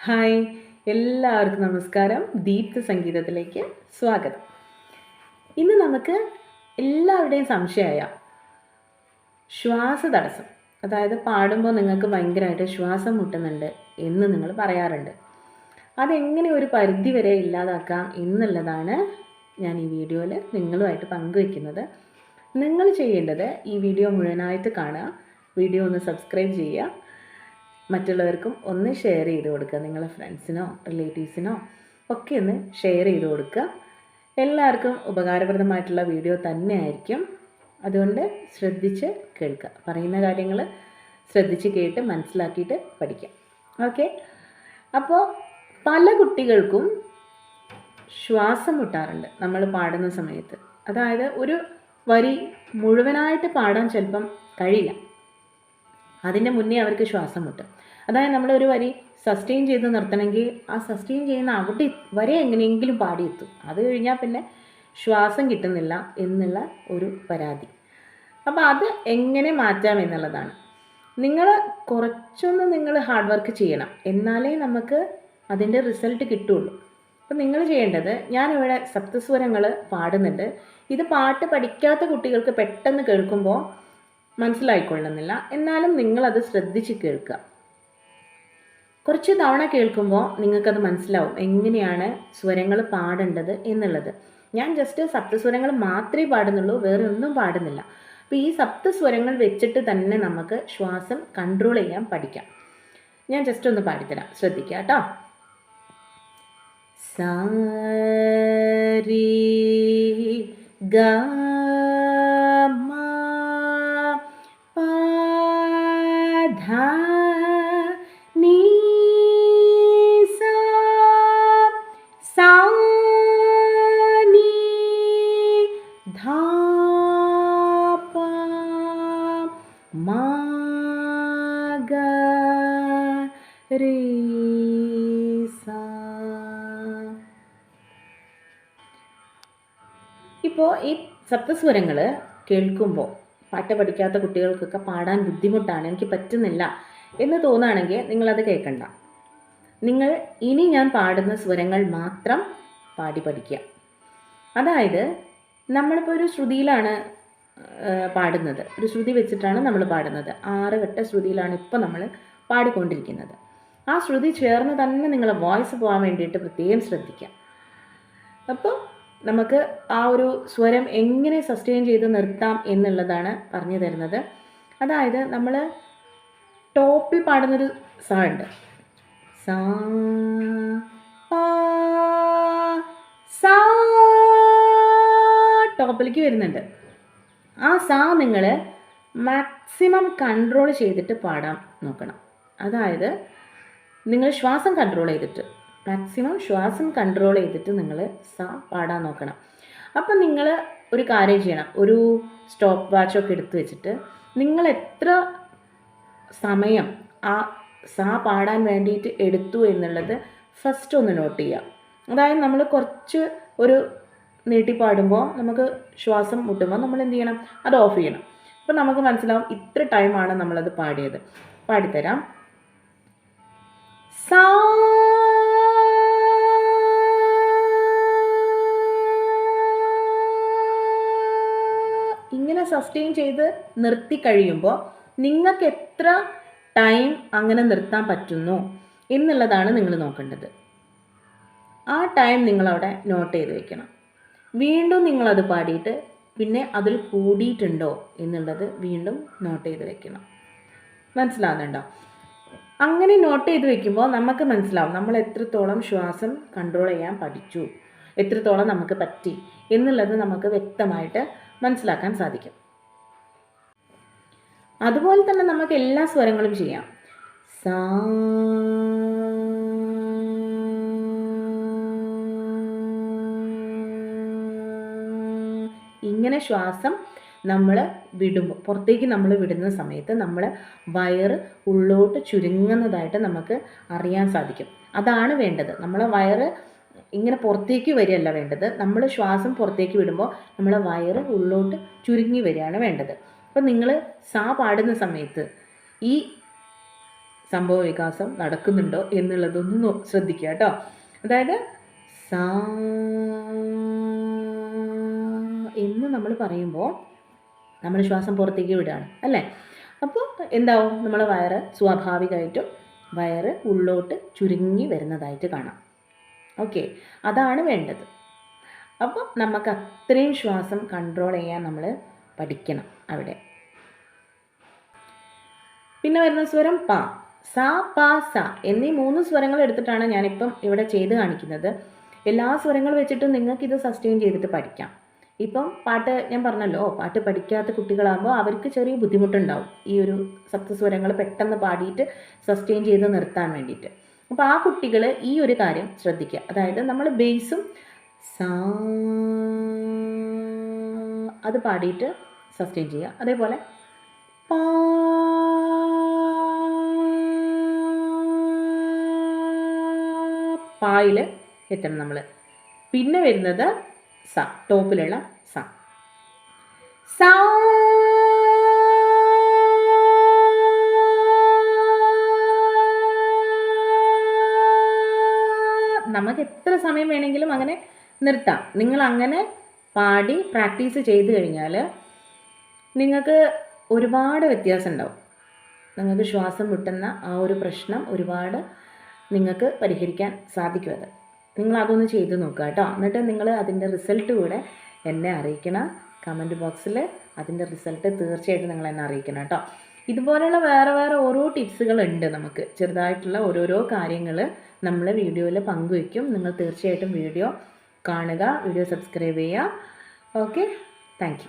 Hi എല്ലാവർക്കും നമസ്കാരം. ദീപ്ത സംഗീതത്തിലേക്ക് സ്വാഗതം. ഇന്ന് നമുക്ക് എല്ലാവരുടെയും സംശയമായ ശ്വാസ തടസ്സം അതായത് പാടുമ്പോൾ നിങ്ങൾക്ക് ഭയങ്കരമായിട്ട് ശ്വാസം മുട്ടുന്നുണ്ട് എന്ന് നിങ്ങൾ പറയാറുണ്ട്. അതെങ്ങനെ ഒരു പരിധി വരെ ഇല്ലാതാക്കാം എന്നുള്ളതാണ് ഞാൻ ഈ വീഡിയോയിൽ നിങ്ങളുമായിട്ട് പങ്കുവയ്ക്കുന്നത്. നിങ്ങൾ ചെയ്യേണ്ടത് ഈ വീഡിയോ മുഴുവനായിട്ട് കാണുക വീഡിയോ ഒന്ന് സബ്സ്ക്രൈബ് ചെയ്യുക മറ്റുള്ളവർക്കും ഒന്ന് ഷെയർ ചെയ്ത് കൊടുക്കുക. നിങ്ങളെ ഫ്രണ്ട്സിനോ റിലേറ്റീവ്സിനോ ഒക്കെ ഒന്ന് ഷെയർ ചെയ്ത് കൊടുക്കുക. എല്ലാവർക്കും ഉപകാരപ്രദമായിട്ടുള്ള വീഡിയോ തന്നെ ആയിരിക്കും അതുകൊണ്ട് ശ്രദ്ധിച്ച് കേൾക്കുക. പറയുന്ന കാര്യങ്ങൾ ശ്രദ്ധിച്ച് കേട്ട് മനസ്സിലാക്കിയിട്ട് പഠിക്കാം. ഓക്കെ അപ്പോൾ പല കുട്ടികൾക്കും ശ്വാസം മുട്ടാറുണ്ട്. നമ്മൾ പാടുന്ന സമയത്ത്. അതായത് ഒരു വരി മുഴുവനായിട്ട് പാടാൻ ചിലപ്പം കഴിയില്ല. അതിന്റെ മുന്നേ അവർക്ക് ശ്വാസം മുട്ടും. അതായത് നമ്മളൊരു വരി സസ്റ്റെയിൻ ചെയ്ത് നിർത്തണമെങ്കിൽ ആ സസ്റ്റെയിൻ ചെയ്യുന്ന അവിടെ വരെ എങ്ങനെയെങ്കിലും പാടിയെത്തും. അത് കഴിഞ്ഞാൽ പിന്നെ ശ്വാസം കിട്ടുന്നില്ല എന്നുള്ള ഒരു പരാതി. അപ്പോൾ അത് എങ്ങനെ മാറ്റാം എന്നുള്ളതാണ്. നിങ്ങൾ കുറച്ചൊന്ന് നിങ്ങൾ ഹാർഡ് വർക്ക് ചെയ്യണം. എന്നാലേ നമുക്ക് അതിന്റെ റിസൾട്ട് കിട്ടുള്ളൂ. അപ്പം നിങ്ങൾ ചെയ്യേണ്ടത് ഞാനിവിടെ സപ്തസ്വരങ്ങൾ പാടുന്നുണ്ട്. ഇത് പാട്ട് പഠിക്കാത്ത കുട്ടികൾക്ക് പെട്ടെന്ന് കേൾക്കുമ്പോൾ മനസ്സിലായിക്കൊള്ളുന്നില്ല. എന്നാലും നിങ്ങളത് ശ്രദ്ധിച്ച് കേൾക്കുക. കുറച്ച് തവണ കേൾക്കുമ്പോൾ നിങ്ങൾക്കത് മനസ്സിലാവും എങ്ങനെയാണ് സ്വരങ്ങൾ പാടേണ്ടത് എന്നുള്ളത്. ഞാൻ ജസ്റ്റ് സപ്തസ്വരങ്ങൾ മാത്രമേ പാടുന്നുള്ളൂ വേറെ ഒന്നും പാടുന്നില്ല. അപ്പോൾ ഈ സപ്തസ്വരങ്ങൾ വെച്ചിട്ട് തന്നെ നമുക്ക് ശ്വാസം കൺട്രോൾ ചെയ്യാൻ പഠിക്കാം. ഞാൻ ജസ്റ്റ് ഒന്ന് പാടിത്തരാം. ശ്രദ്ധിക്കുക കേട്ടോ. സാരി ഗ സ ഇപ്പോൾ ഈ സപ്തസ്വരങ്ങൾ കേൾക്കുമ്പോൾ പാട്ട് പഠിക്കാത്ത കുട്ടികൾക്കൊക്കെ പാടാൻ ബുദ്ധിമുട്ടാണ്. എനിക്ക് പറ്റുന്നില്ല എന്ന് തോന്നുകയാണെങ്കിൽ നിങ്ങളത് കേൾക്കണ്ട. നിങ്ങൾ ഇനി ഞാൻ പാടുന്ന സ്വരങ്ങൾ മാത്രം പാടി പഠിക്കുക. അതായത് നമ്മളിപ്പോൾ ഒരു ശ്രുതിയിലാണ് പാടുന്നത്. ഒരു ശ്രുതി വെച്ചിട്ടാണ് നമ്മൾ പാടുന്നത്. ആറ് ഘട്ട ശ്രുതിയിലാണ് ഇപ്പോൾ നമ്മൾ പാടിക്കൊണ്ടിരിക്കുന്നത്. ആ ശ്രുതി ചേർന്ന് തന്നെ നിങ്ങളെ വോയിസ് പോകാൻ വേണ്ടിയിട്ട് പ്രത്യേകം ശ്രദ്ധിക്കുക. അപ്പോൾ നമുക്ക് ആ ഒരു സ്വരം എങ്ങനെ സസ്റ്റെയിൻ ചെയ്ത് നിർത്താം എന്നുള്ളതാണ് പറഞ്ഞു തരുന്നത്. അതായത് നമ്മൾ ടോപ്പിൽ പാടുന്നൊരു സ ഉണ്ട്. സാ ടോപ്പിലേക്ക് വരുന്നുണ്ട്. ആ സാ നിങ്ങൾ മാക്സിമം കൺട്രോൾ ചെയ്തിട്ട് പാടാൻ നോക്കണം. അതായത് നിങ്ങൾ ശ്വാസം കൺട്രോൾ ചെയ്തിട്ട്. മാക്സിമം ശ്വാസം കൺട്രോൾ ചെയ്തിട്ട് നിങ്ങൾ സ പാടാൻ നോക്കണം. അപ്പം നിങ്ങൾ ഒരു കാര്യം ചെയ്യണം. ഒരു സ്റ്റോപ്പ് വാച്ചൊക്കെ എടുത്തു വെച്ചിട്ട് നിങ്ങൾ എത്ര സമയം ആ സ പാടാൻ വേണ്ടിയിട്ട് എടുത്തു എന്നുള്ളത് ഫസ്റ്റ് ഒന്ന് നോട്ട് ചെയ്യുക അതായത് നമ്മൾ കുറച്ച് ഒരു നീട്ടി പാടുമ്പോൾ നമുക്ക് ശ്വാസം മുട്ടുമ്പോൾ നമ്മൾ എന്ത് ചെയ്യണം? അത് ഓഫ് ചെയ്യണം. അപ്പോൾ നമുക്ക് മനസ്സിലാവും ഇത്ര ടൈമാണ് നമ്മളത് പാടിയത്. പാടിത്തരാം. സാ ഇങ്ങനെ സസ്റ്റെയിൻ ചെയ്ത് നിർത്തി കഴിയുമ്പോൾ നിങ്ങൾക്ക് എത്ര ടൈം അങ്ങനെ നിർത്താൻ പറ്റുന്നു എന്നുള്ളതാണ് നിങ്ങൾ നോക്കേണ്ടത്. ആ ടൈം നിങ്ങളവിടെ നോട്ട് ചെയ്ത് വെക്കണം. വീണ്ടും നിങ്ങളത് പാടിയിട്ട് പിന്നെ അതിൽ കൂടിയിട്ടുണ്ടോ എന്നുള്ളത് വീണ്ടും നോട്ട് ചെയ്ത് വെക്കണം. മനസ്സിലാവുന്നുണ്ടോ? അങ്ങനെ നോട്ട് ചെയ്ത് വെക്കുമ്പോൾ നമുക്ക് മനസ്സിലാവും നമ്മൾ എത്രത്തോളം ശ്വാസം കൺട്രോൾ ചെയ്യാൻ പഠിച്ചു എത്രത്തോളം നമുക്ക് പറ്റി എന്നുള്ളത് നമുക്ക് വ്യക്തമായിട്ട് മനസ്സിലാക്കാൻ സാധിക്കും. അതുപോലെ തന്നെ നമുക്ക് എല്ലാ സ്വരങ്ങളും ചെയ്യാം. സാ ഇങ്ങനെ ശ്വാസം നമ്മൾ വിടുമ്പോൾ പുറത്തേക്ക് നമ്മൾ വിടുന്ന സമയത്ത് നമ്മൾ വയറ് ഉള്ളോട്ട് ചുരുങ്ങുന്നതായിട്ട് നമുക്ക് അറിയാൻ സാധിക്കും. അതാണ് വേണ്ടത്. നമ്മൾ വയറ് ഇങ്ങനെ പുറത്തേക്ക് വരികയല്ല വേണ്ടത്. നമ്മൾ ശ്വാസം പുറത്തേക്ക് വിടുമ്പോൾ നമ്മളെ വയറ് ഉള്ളോട്ട് ചുരുങ്ങി വരികയാണ് വേണ്ടത്. അപ്പം നിങ്ങൾ സാ പാടുന്ന സമയത്ത് ഈ സംഭവ വികാസം നടക്കുന്നുണ്ടോ എന്നുള്ളതൊന്ന് ശ്രദ്ധിക്കുക കേട്ടോ. അതായത് സാ എന്ന് നമ്മൾ പറയുമ്പോൾ നമ്മൾ ശ്വാസം പുറത്തേക്ക് വിടുകയാണ് അല്ലേ? അപ്പോൾ എന്താവും? നമ്മളെ വയറ് സ്വാഭാവികമായിട്ടും വയറ് ഉള്ളോട്ട് ചുരുങ്ങി വരുന്നതായിട്ട് കാണാം. ഓക്കെ അതാണ് വേണ്ടത്. അപ്പോൾ നമുക്ക് അത്രയും ശ്വാസം കൺട്രോൾ ചെയ്യാൻ നമ്മൾ പഠിക്കണം അവിടെ. പിന്നെ വരുന്ന സ്വരം പ. സ പ സ എന്നീ മൂന്ന് സ്വരങ്ങൾ എടുത്തിട്ടാണ് ഞാനിപ്പം ഇവിടെ ചെയ്ത് കാണിക്കുന്നത്. എല്ലാ സ്വരങ്ങൾ വെച്ചിട്ടും നിങ്ങൾക്ക് ഇത് സസ്റ്റെയിൻ ചെയ്തിട്ട് പഠിക്കാം. ഇപ്പം പാട്ട് ഞാൻ പറഞ്ഞല്ലോ പാട്ട് പഠിക്കാത്ത കുട്ടികളാകുമ്പോൾ അവർക്ക് ചെറിയ ബുദ്ധിമുട്ടുണ്ടാവും ഈ ഒരു സപ്തസ്വരങ്ങൾ പെട്ടെന്ന് പാടിയിട്ട് സസ്റ്റെയിൻ ചെയ്ത് നിർത്താൻ വേണ്ടിയിട്ട്. അപ്പോൾ ആ കുട്ടികൾ ഈ ഒരു കാര്യം ശ്രദ്ധിക്കുക. അതായത് നമ്മൾ ബേസും സാ അത് പാടിയിട്ട് സസ്റ്റെയിൻ ചെയ്യുക. അതേപോലെ പാ പായിൽ എത്തണം നമ്മൾ പിന്നെ വരുന്നത് സ ടോപ്പിലുള്ള സ. സാ നമുക്ക് എത്ര സമയം വേണമെങ്കിലും അങ്ങനെ നിർത്താം. നിങ്ങൾ അങ്ങനെ പാടി പ്രാക്ടീസ് ചെയ്ത് കഴിഞ്ഞാൽ നിങ്ങൾക്ക് ഒരുപാട് വ്യത്യാസം ഉണ്ടാവും നിങ്ങൾക്ക് ശ്വാസം മുട്ടുന്ന ആ ഒരു പ്രശ്നം ഒരുപാട് നിങ്ങൾക്ക് പരിഹരിക്കാൻ സാധിക്കും അത്. നിങ്ങൾ അതൊന്ന് ചെയ്ത് നോക്കുക കേട്ടോ. എന്നിട്ട് നിങ്ങൾ അതിന്റെ റിസൾട്ട് കൂടെ എന്നെ അറിയിക്കണം. കമന്റ് ബോക്സിൽ അതിന്റെ റിസൾട്ട് തീർച്ചയായിട്ടും നിങ്ങൾ എന്നെ അറിയിക്കണം കേട്ടോ. ഇതുപോലെയുള്ള വേറെ വേറെ ഓരോ ടിപ്സുകൾ ഉണ്ട് നമുക്ക്. ചെറുതായിട്ടുള്ള ഓരോരോ കാര്യങ്ങൾ നമ്മൾ വീഡിയോയിൽ പങ്കുവയ്ക്കും. നിങ്ങൾ തീർച്ചയായിട്ടും വീഡിയോ കാണുക വീഡിയോ സബ്സ്ക്രൈബ് ചെയ്യുക. ഓക്കെ? താങ്ക്